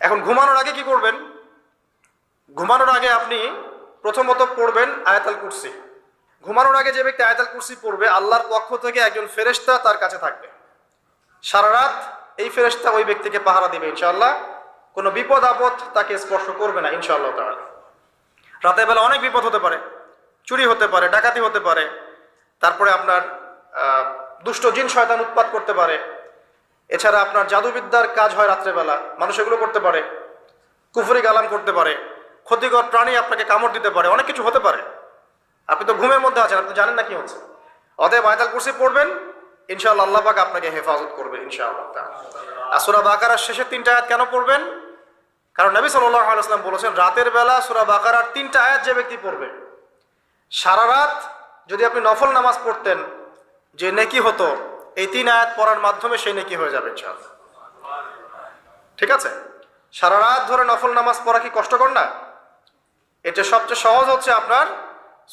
এখন ঘুমানোর আগে কি করবেন? ঘুমানোর আগে আপনি প্রথমত পড়বেন আয়াতাল কুরসি। ঘুমানোর আগে যে ব্যক্তি আয়াতাল কুরসি পড়বে, আল্লাহর পক্ষ থেকে একজন ফেরেশতা তার কাছে থাকবে। সারা রাত এই ফেরেশতা ওই ব্যক্তিকে পাহারা দিবে, ইনশাআল্লাহ। কোনো বিপদ আপদ তাকে স্পর্শ করবে না, ইনশাআল্লাহ তাআলা। রাতের বেলা অনেক বিপদ হতে পারে, চুরি হতে পারে, ডাকাতি হতে পারে। তারপরে আপনার দুষ্ট জিন শয়তান উৎপাত করতে পারে। এছাড়া আপনার জাদুবিদ্যার কাজ হয় রাত্রেবেলা। মানুষ এগুলো করতে পারে। কুফুরি গালাম করতে পারে। ক্ষতিকর প্রাণী আপনাকে কামড় দিতে পারে। অনেক কিছু হতে পারে। আপনি তো ঘুমের মধ্যে আছেন। আপনি জানেন না কি হচ্ছে। অতএব আয়তাল কুরসি পড়বেন। ইনশাআল্লাহ আল্লাহ পাক আপনাকে হেফাজত করবে ইনশাআল্লাহ। আর সূরা বাকারার শেষের তিনটা আয়াত কেন পড়বেন? কারণ নবী সাল্লাল্লাহু আলাইহি ওয়াসাল্লাম বলেছেন, রাতের বেলা সূরা বাকারার তিনটা আয়াত যে ব্যক্তি পড়বে, সারা রাত যদি আপনি নফল নামাজ পড়তেন, যে নেকি হতো এই তিন আয়াত পড়ার মাধ্যমে সেই নেকি হয়ে যাবে ঠিক আছে? সারা রাত ধরে নফল নামাজ পড়া কি কষ্টকর না? এটা সবচেয়ে সহজ হচ্ছে আপনার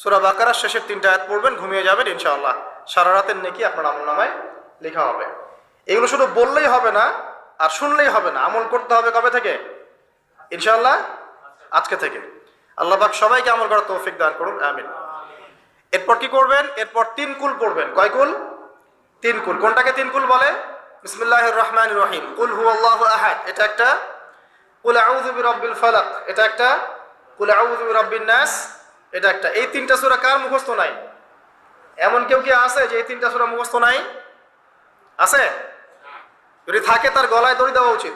সুরা বাকারার শেষের তিনটা আয়াত পড়বেন, ঘুমিয়ে যাবেন, ইনশাআল্লাহ। সারা রাতের নেকি আপনার আমল নামায় লেখা হবে। এগুলো শুধু বললেই হবে না, আর শুনলেই হবে না, আমল করতে হবে কবে থেকে? ইনশাআল্লাহ, আজকে থেকে। আল্লাহ পাক সবাইকে আমল করার তৌফিক দান করুন, আমিন। এরপর কি করবেন? এরপর তিন কুল পড়বেন। কয় কুল? তিন কুল। কোনটাকে তিন কুল বলে? বিসমিল্লাহির রহমানির রহিম। কুল হুয়াল্লাহু আহাদ। এটা একটা কুল আউযু বিরাব্বিল ফালাক। এটা একটা কুল আউযু বিরাব্বিন নাস। এটা একটা। এই তিনটা সূরা কার মুখস্থ নাই? এমন কেউ কি আছে যে এই তিনটা সূরা মুখস্থ নাই? আছে? যদি থাকে তার গলায় দড়ি দেওয়া উচিত।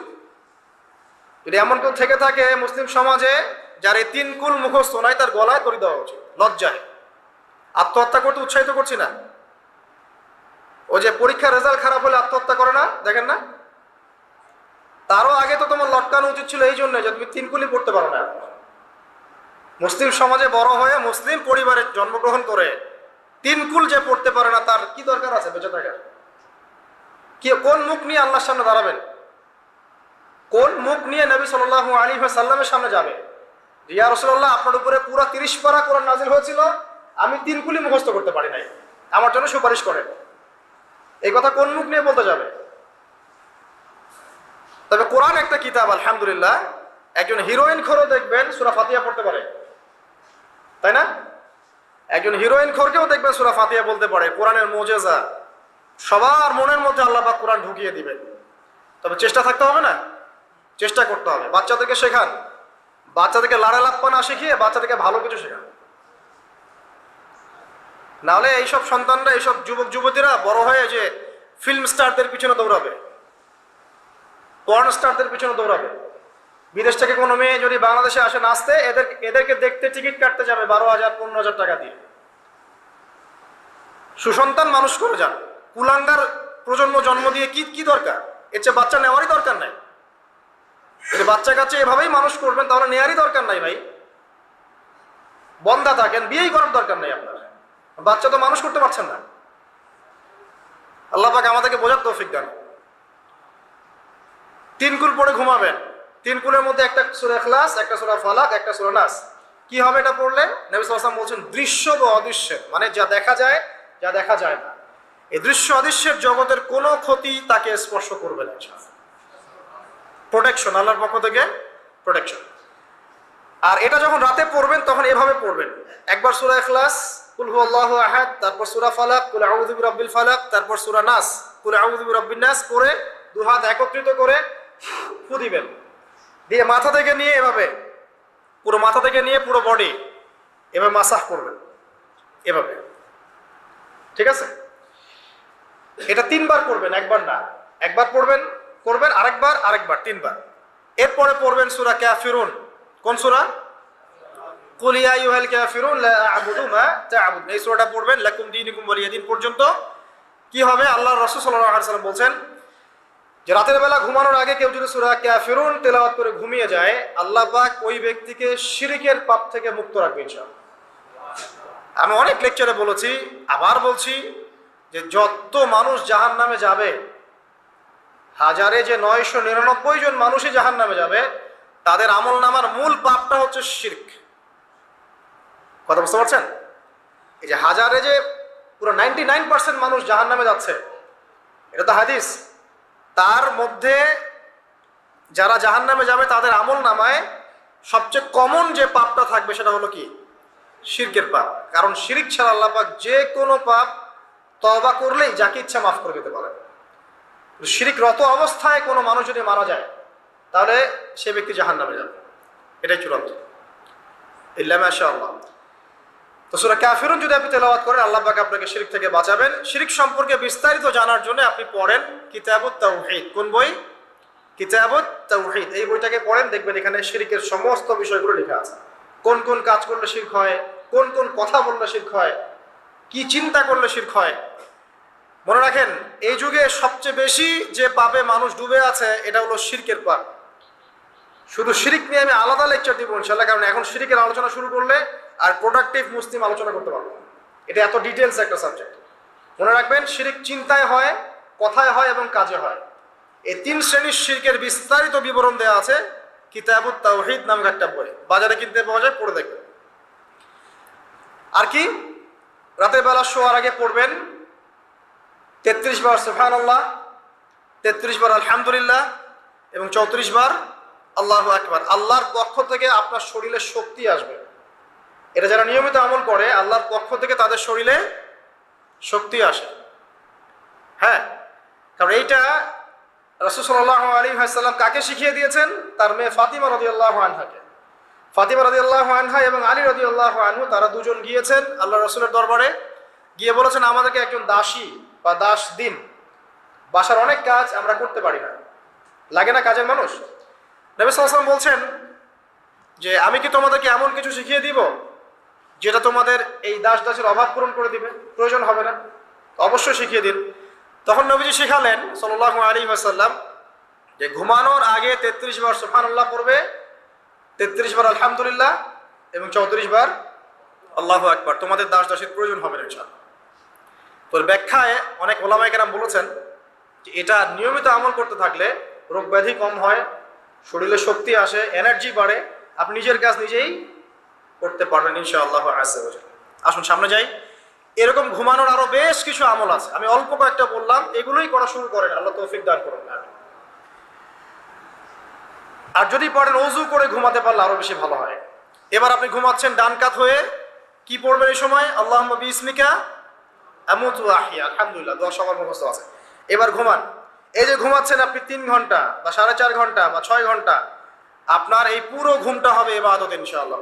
যদি এমন কেউ থেকে থাকে মুসলিম সমাজে যার এই তিন কুল মুখস্থ নাই, তার গলায় দড়ি দেওয়া উচিত। লজ্জায়। আত্মহত্যা করতে উৎসাহিত করছি না। ও যে পরীক্ষার রেজাল্ট খারাপ হলে আত্মহত্যা করে না? দেখেন না? তারও আগে তো তোমার লটকানো উচিত ছিল এই জন্য যে তুমি তিন কুলি পড়তে পারো না মুসলিম সমাজে বড় হয়ে মুসলিম পরিবারে জন্মগ্রহণ করে তিন কুল যে পড়তে পারে না, তার কি দরকার আছে বেঁচে থাকার? কি, কোন মুখ নিয়ে আল্লাহর সামনে দাঁড়াবেন? কোন মুখ নিয়ে নবী সাল আলী সাল্লামের সামনে যাবে? রিয়া রসুল্লাহ আপনার উপরে পুরো তিরিশ পারা কোরআন নাজিল হয়েছিল, আমি তিন কুলি মুখস্থ করতে পারি নাই। আমার জন্য সুপারিশ করেন। এই কথা কোন মুখ নিয়ে বলতে যাবে? তবে কোরআন একটা কিতাব, আলহামদুলিল্লাহ। একজন হিরোইন খোরও দেখবেন, সুরা ফাতিয়া পড়তে পারে। তাই না? একজন হিরোইন খোরকেও দেখবেন, সুরা ফাতিয়া বলতে পারে। কোরআনের মোজেজা। সবার মনের মধ্যে আল্লাহ পাক কোরআন ঢুকিয়ে দিবেন। তবে চেষ্টা থাকতে হবে না? চেষ্টা করতে হবে। বাচ্চাদেরকে শেখান। বাচ্চাদেরকে লাড়া লাপ্পা না শিখিয়ে বাচ্চাদেরকে ভালো কিছু শেখান। নাহলে এইসব সন্তানরা, এইসব যুবক, যুবতীরা বড় হয়ে যে ফিল্ম স্টারদের পিছনে দৌড়াবে। পর্ন স্টারদের পিছনে দৌড়াবে। বিদেশ থেকে কোনো মেয়ে যদি বাংলাদেশে আসে নাচতে, এদের, এদেরকে দেখতে টিকিট কাটতে যাবে বারো হাজার, পনেরো হাজার টাকা দিয়ে। সুসন্তান মানুষ করে যান। কুলাঙ্গার প্রজন্ম জন্ম দিয়ে কি কি দরকার? এর চেয়ে বাচ্চা নেওয়ারই দরকার নাই। বাচ্চা কাচ্চা এভাবেই মানুষ করবেন, তাহলে নেওয়ারই দরকার নাই ভাই। বন্ধা থাকেন, বিয়েই করার দরকার নাই আপনার। বাচ্চা তো মানুষ করতে পারছেন না। আল্লাহ পাক আমাদেরকে বোঝার তৌফিক দেন। তিন কুল পরে ঘুমাবেন। তিন কুলের মধ্যে একটা সুরা ক্লাস একটা সুরা ফালাক, একটা সুরা নাস। কি হবে এটা পড়লে? নবী সাল্লাম বলছেন, দৃশ্য বা অদৃশ্যের। মানে যা দেখা যায়, যা দেখা যায় না। এই দৃশ্য অদৃশ্যের জগতের কোনো ক্ষতি তাকে স্পর্শ করবে না প্রোটেকশন আল্লাহর পক্ষ থেকে প্রোটেকশন আর এটা যখন রাতে পড়বেন, তখন এভাবে পড়বেন। একবার সুরা ইখলাস কুল হুয়াল্লাহু আহাদ, তারপর সূরা ফালাক, কুল আউযু বিরাব্বিল ফালাক, তারপর সূরা নাস, কুল আউযু বিরাব্বিন নাস পড়ে দু হাত একত্রিত করে ফু দিবেন। দিয়ে মাথা থেকে নিয়ে এভাবে, পুরো মাথা থেকে নিয়ে পুরো বডি এভাবে মাসাজ করবেন, এভাবে। ঠিক আছে? এটা তিনবার করবেন, একবার না। একবার পড়বেন, করবেন, আরেকবার আরেকবার, তিনবার। এরপরে পড়বেন সূরা কাফিরুন। কোন সূরা? কুল ইয়া আইয়ুহাল কাফিরুন, লা আ'বুদু মা তা'বুদুন। এই সূরাটা পড়বেন, লাকুম দীনুকুম ওয়ালিয়া দিন পর্যন্ত। কি হবে? আল্লাহর রাসূল সাল্লাল্লাহু আলাইহি সাল্লাম বলছেন, যে রাতের বেলা ঘুমানোর আগে কেউ যদি সূরা কাফিরুন তেলাওয়াত করে ঘুমিয়ে যায়, আল্লাহ পাক ওই ব্যক্তিকে শিরকের পাপ থেকে মুক্ত রাখবে আমি অনেক লেকচারে বলেছি, আবার বলছি যে যত মানুষ জাহান নামে যাবে, হাজারে যে নয়শো নিরানব্বই জন মানুষই জাহান নামে যাবে, তাদের আমল নামার মূল পাপটা হচ্ছে শির্ক। কথা বুঝতে পারছেন? এই যে হাজারে যে পুরো নাইনটি নাইন পার্সেন্ট মানুষ জাহান নামে যাচ্ছে, এটা তো হাদিস। তার মধ্যে যারা জাহান নামে যাবে, তাদের আমল নামায় সবচেয়ে কমন যে পাপটা থাকবে সেটা হলো কি? শিরকের পাপ। কারণ শিরিক ছাড়া আল্লাহ পাক যে কোনো পাপ তবা করলেই যাকে ইচ্ছা মাফ করে দিতে পারে শিরিক রত অবস্থায় কোনো মানুষ যদি মারা যায়, তাহলে সে ব্যক্তি জাহান নামে যাবে। এটাই চূড়ান্ত। ইল্লামা আল্লাহ তো সুরা কাফিরুন যদি আপনি তেলাওয়াত করেন, আল্লাহ পাক আপনাকে শিরিক থেকে বাঁচাবেন। শিরিক সম্পর্কে বিস্তারিত জানার জন্য আপনি পড়েন কিতাবুত তাওহীদ। কোন বই? কিতাবুত তাওহীদ। এই বইটাকে পড়েন, দেখবেন এখানে শিরিকের সমস্ত বিষয়গুলো লেখা আছে। কোন কোন কাজ করলে শিরক হয়, কোন কোন কথা বললে শিরক হয়, কি চিন্তা করলে শিরক হয়। মনে রাখেন, এই যুগে সবচেয়ে বেশি যে পাপে মানুষ ডুবে আছে, এটা হলো শিরকের পাপ। শুধু শিরিক নিয়ে আমি আলাদা লেকচার দিব ইনশাল্লাহ কারণ এখন শিরিকের আলোচনা শুরু করলে আর প্রোডাক্টিভ মুসলিম আলোচনা করতে পারব। এটা এত ডিটেলস একটা সাবজেক্ট মনে রাখবেন, শিরিক চিন্তায় হয়, কথায় হয় এবং কাজে হয়। এই তিন শ্রেণির শিরকের বিস্তারিত বিবরণ দেওয়া আছে কিতাবুত তাওহীদ নামক একটা বই। বাজারে কিনতে পাওয়া যায়, পড়ে দেখবেন। আর কি? রাতের বেলা শোয়ার আগে পড়বেন। তেত্রিশ বার সুফান আল্লাহ তেত্রিশ বার আলহামদুলিল্লাহ এবং চৌত্রিশ বার আল্লাহ আকবার। আল্লাহর পক্ষ থেকে আপনার শরীরে শক্তি আসবে। এটা যারা নিয়মিত আমল করে, আল্লাহর পক্ষ থেকে তাদের শরীরে শক্তি আসে। হ্যাঁ? কারণ এইটা রসুসল্লাহ আলী সাল্লাম কাকে শিখিয়ে দিয়েছেন? তার মেয়ে ফাতিমা রদি আল্লাহ আনহাকে। ফাতিমা রদি আল্লাহ আনহা এবং আলী রদি আল্লাহ আনহু তারা দুজন গিয়েছেন আল্লাহ রসুলের দরবারে। গিয়ে বলেছেন, আমাদেরকে একজন দাসী বা দাস দিন। বাসার অনেক কাজ আমরা করতে পারি না। লাগে না কাজের মানুষ? নবী সাল্লাম বলছেন যে, আমি কি তোমাদেরকে এমন কিছু শিখিয়ে দিব যেটা তোমাদের এই দাস দাসের অভাব পূরণ করে দিবে, প্রয়োজন হবে না। অবশ্যই শিখিয়ে দিন। তখন নবীজি শিখালেন সাল্লাহ আলী আসাল্লাম যে ঘুমানোর আগে তেত্রিশ বার সুফানুল্লাহ পড়বে, তেত্রিশ বার আলহামদুলিল্লাহ এবং চৌত্রিশ বার আল্লাহ একবার তোমাদের দাস দাসের প্রয়োজন হবে না ইনশাল্লাহ তোর ব্যাখ্যায় অনেক ওলামাইকেরাম বলেছেন যে এটা নিয়মিত আমল করতে থাকলে রোগ ব্যাধি কম হয়, শরীরে শক্তি আসে এনার্জি বাড়ে, আপনি নিজের কাজ নিজেই করতে পারবেন ইনশাআল্লাহ আসে আসুন, সামনে যাই। এরকম ঘুমানোর আরও বেশ কিছু আমল আছে। আমি অল্প কয়েকটা বললাম, এগুলোই করা শুরু করেন। আল্লাহ তৌফিক দান করুন। আর যদি পড়েন অজু করে ঘুমাতে পারলে আরও বেশি ভালো হয়। এবার আপনি ঘুমাচ্ছেন ডান কাত হয়ে, কি পড়বেন এই সময়? আল্লাহ আহিয়া আলহামদুলিল্লাহ, দোয়া সবার মুখস্থ আছে। এবার ঘুমান। এই যে ঘুমাচ্ছেন আপনি তিন ঘণ্টা বা সাড়ে চার ঘণ্টা বা ছয় ঘণ্টা, আপনার এই পুরো ঘুমটা হবে এবার এবাদত ইনশাআল্লাহ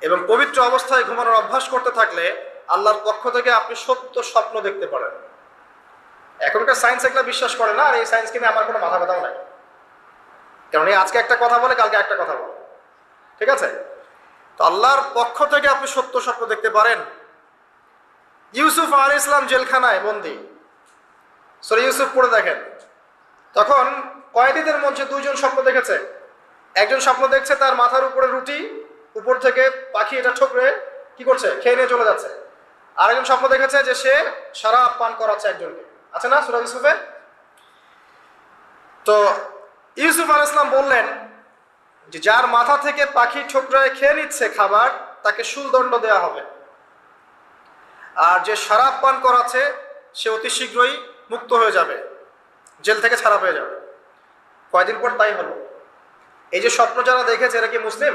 এবং পবিত্র অবস্থায় ঘুমানোর অভ্যাস করতে থাকলে আল্লাহর পক্ষ থেকে আপনি সত্য স্বপ্ন দেখতে পারেন। এখনকার সায়েন্স এগুলো বিশ্বাস করে না, আর এই সায়েন্সকে নিয়ে আমার কোনো মাথা ব্যথাও নাই। কারণ এই আজকে একটা কথা বলে, কালকে একটা কথা বলে। ঠিক আছে? তো আল্লাহর পক্ষ থেকে আপনি সত্য স্বপ্ন দেখতে পারেন। ইউসুফ আর ইসলাম জেলখানায় বন্দি। সরি, ইউসুফ পড়ে দেখেন। তখন কয়েদিদের মধ্যে দুইজন স্বপ্ন দেখেছে। একজন স্বপ্ন দেখছে তার মাথার উপরে রুটি উপর থেকে পাখি এটা ঠোকরে কি করছে, খেয়ে নিয়ে চলে যাচ্ছে। আরেকজন স্বপ্ন দেখেছে যে সে সারা পান করাচ্ছে একজনকে। আছে না সুরাজ ইউসুফে তো ইউসুফ আল ইসলাম বললেন যে যার মাথা থেকে পাখি ঠোকরায় খেয়ে নিচ্ছে খাবার, তাকে শুলদণ্ড দেওয়া হবে। আর যে সারাপ পান করাচ্ছে, সে অতি শীঘ্রই মুক্ত হয়ে যাবে, জেল থেকে ছাড়া পেয়ে যাবে। কয়দিন পর তাই হলো? এই যে স্বপ্ন যারা দেখেছে, এরা কি মুসলিম?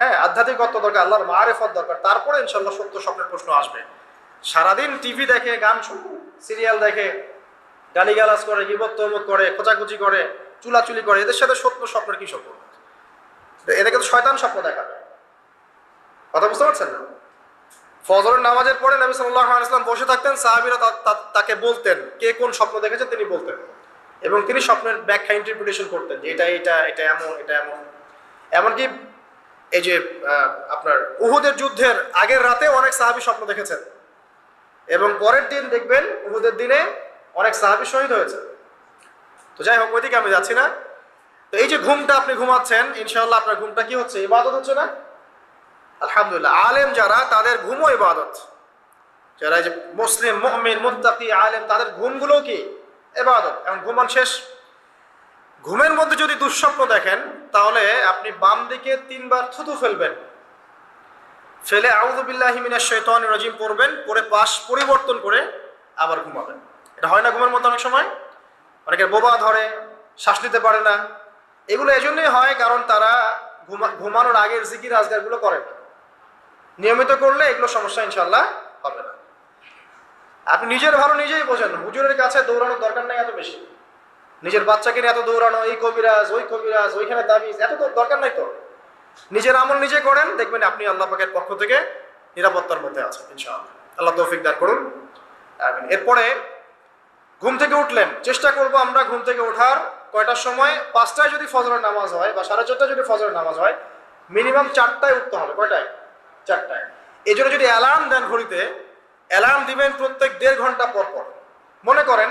হ্যাঁ আধ্যাত্মিকত্ব দরকার, আল্লাহর মারেফত দরকার। তারপরে ইনশাল্লাহ সত্য স্বপ্নের প্রশ্ন আসবে। সারাদিন টিভি দেখে, গান সিরিয়াল দেখে, গালিগালাজ করে গিবত করে, খোঁচাখুচি করে, চুলাচুলি করে, এদের সাথে সত্য স্বপ্নের কি স্বপ্ন এদেরকে তো শয়তান স্বপ্ন দেখাবে। কথা বুঝতে পারছেন না? ফজরের নামাজের পরে নবী সাল্লাহ আলাইসলাম বসে থাকতেন, সাহাবিরা তাকে বলতেন, কে কোন স্বপ্ন দেখেছেন তিনি বলতেন। এবং তিনি স্বপ্নের ব্যাখ্যা ইন্টারপ্রিটেশন করতেন যে এটা এটা এটা এমন এটা এমন। এমনকি এই যে আপনার উহুদের যুদ্ধের আগের রাতে অনেক সাহাবি স্বপ্ন দেখেছেন। এবং পরের দিন দেখবেন উহুদের দিনে অনেক সাহাবি শহীদ হয়েছে তো যাই হোক, ওইদিকে আমি যাচ্ছি না। তো এই যে ঘুমটা আপনি ঘুমাচ্ছেন ইনশাল্লাহ আপনার ঘুমটা কি হচ্ছে? ইবাদত হচ্ছে না? আলহামদুলিল্লাহ। আলেম যারা, তাদের ঘুমও ইবাদত। যারা যে মুসলিম, মুমিন, মুত্তাকি, আলেম, তাদের ঘুমগুলো কি? ইবাদত। এখন ঘুমান শেষ। ঘুমের মধ্যে যদি দুঃস্বপ্ন দেখেন তাহলে আপনি বাম দিকে তিনবার থুতু ফেলবেন। ফেলে আউদুবিল্লাহি মিনাশ শাইতানির রাজিম পড়বেন পরে পাশ পরিবর্তন করে আবার ঘুমাবেন। এটা হয় না ঘুমের মতো অনেক সময়? অনেকের বোবা ধরে, শ্বাস নিতে পারে না। এগুলো এজন্যই হয় কারণ তারা ঘুমা ঘুমানোর আগের জিকির, আজগারগুলো করে না। নিয়মিত করলে এগুলো সমস্যা ইনশাল্লাহ হবে না। আপনি নিজের ভালো নিজেই বোঝেন। হুজুরের কাছে দৌড়ানোর দরকার নেই এত বেশি। নিজের বাচ্চাকে এত দৌড়ানো, এই কবিরাজ, ওই কবিরাজ, ওইখানে দাবিজ এত তো দরকার নাই তো। নিজের আমল নিজে করেন, দেখবেন আপনি আল্লাহ পাকের পক্ষ থেকে নিরাপত্তার মধ্যে আছেন, ইনশাআল্লাহ। আল্লাহ তৌফিক দান করুন। এরপরে ঘুম থেকে উঠলেন। চেষ্টা করব আমরা ঘুম থেকে ওঠার কয়টার সময়? পাঁচটায় যদি ফজরের নামাজ হয় বা সাড়ে চারটায় যদি ফজরের নামাজ হয়, মিনিমাম চারটায় উঠতে হবে। কয়টায়? চারটায়। এই জন্য যদি অ্যালার্ম দেন ঘড়িতে অ্যালার্ম দিবেন প্রত্যেক দেড় ঘণ্টা পর পর। মনে করেন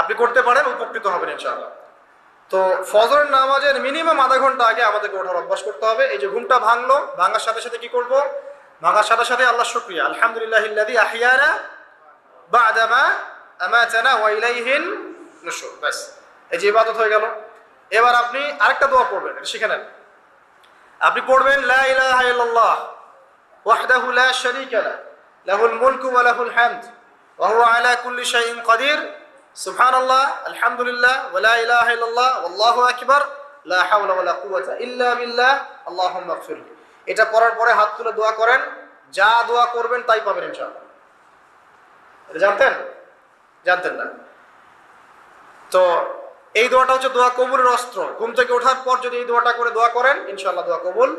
আপনি করতে পারেন, উপকৃত হবেন ইনশাআল্লাহ। তো ফজরের নামাজের মিনিমাম আধা ঘণ্টা আগে আমাদেরকে ওঠার অভ্যাস করতে হবে। এই যে ঘুমটা ভাঙলো, ভাঙার সাথে সাথে কি করব? ভাঙার সাথে সাথে আল্লাহ শুক্রিয়া। আলহামদুলিল্লাহ ইল্লাযী আহিয়ানা বা'দামা আমাতানা ওয়া ইলাইহিন নুশুর ব্যাস, এই যে ইবাদত হয়ে গেল। এবার আপনি আরেকটা দোয়া পড়বেন, এটা শিখে নেন। আপনি পড়বেন, লা ইলাহা ইল্লাল্লাহ ওয়াহদাহু লা শারীকা লা, লাহুল মুলকু ওয়া লাহুল হামদ, ওয়া হুয়া আলা কুল্লি শাইইন কাদির। সুবহানাল্লাহ, আলহামদুলিল্লাহ, ওয়া লা ইলাহা ইল্লাল্লাহ, ওয়াল্লাহু আকবার, লা হাওলা ওয়া লা কুওয়াতা ইল্লা বিল্লাহ, আল্লাহুম্মা ইগফিরলি এটা পড়ার পরে হাত তুলে দোয়া করেন, যা দোয়া করবেন তাই পাবেন ইনশাআল্লাহ। জানতেন? জানতেন না। তো এই দোয়াটা হচ্ছে দোয়া কবুলের অস্ত্র। ঘুম থেকে ওঠার পর যদি এই দোয়াটা করে দোয়া করেন ইনশাল্লাহ দোয়া কবুল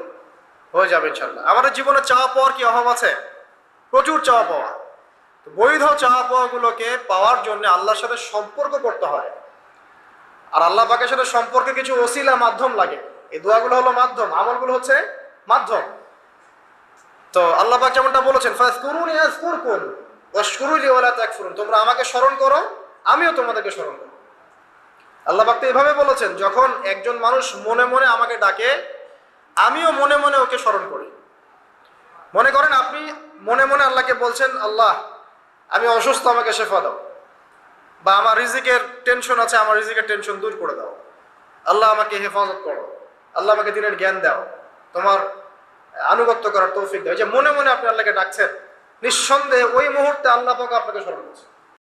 হয়ে যাবে ইনশাল্লাহ আমাদের জীবনে চাওয়া পাওয়ার কি অভাব আছে? প্রচুর চাওয়া পাওয়া। বৈধ চাওয়া পাওয়াগুলোকে পাওয়ার জন্য আল্লাহর সাথে সম্পর্ক করতে হয় আর আল্লাহ পাকের সাথে সম্পর্কে কিছু ওসিলা মাধ্যম লাগে। এই দোয়াগুলো হলো মাধ্যম, আমলগুলো হচ্ছে মাধ্যম। তো আল্লাহ পাক যেমনটা বলেছেন ইয়াজকুরকুম ওয়াশকুরুলি ওয়ালা তাকফুরুন। তোমরা আমাকে স্মরণ করো, আমিও তোমাদেরকে স্মরণ করব। আল্লাহ পাক তো এভাবে বলেছেন, যখন একজন মানুষ মনে মনে আমাকে ডাকে, আমিও মনে মনে ওকে স্মরণ করি। মনে করেন আপনি মনে মনে আল্লাহকে বলছেন, আল্লাহ আমি অসুস্থ, আমাকে শেফা দাও। বা আমার রিজিকের টেনশন আছে, আমার রিজিকের টেনশন দূর করে দাও। আল্লাহ আমাকে হেফাজত করো। আল্লাহ আমাকে দিনের জ্ঞান দাও। তোমার আনুগত্য করার তৌফিক দাও। যে মনে মনে আপনি আল্লাহকে ডাকছেন, নিঃসন্দেহে ওই মুহূর্তে আল্লাহ পাকে আপনাকে স্মরণ করছে।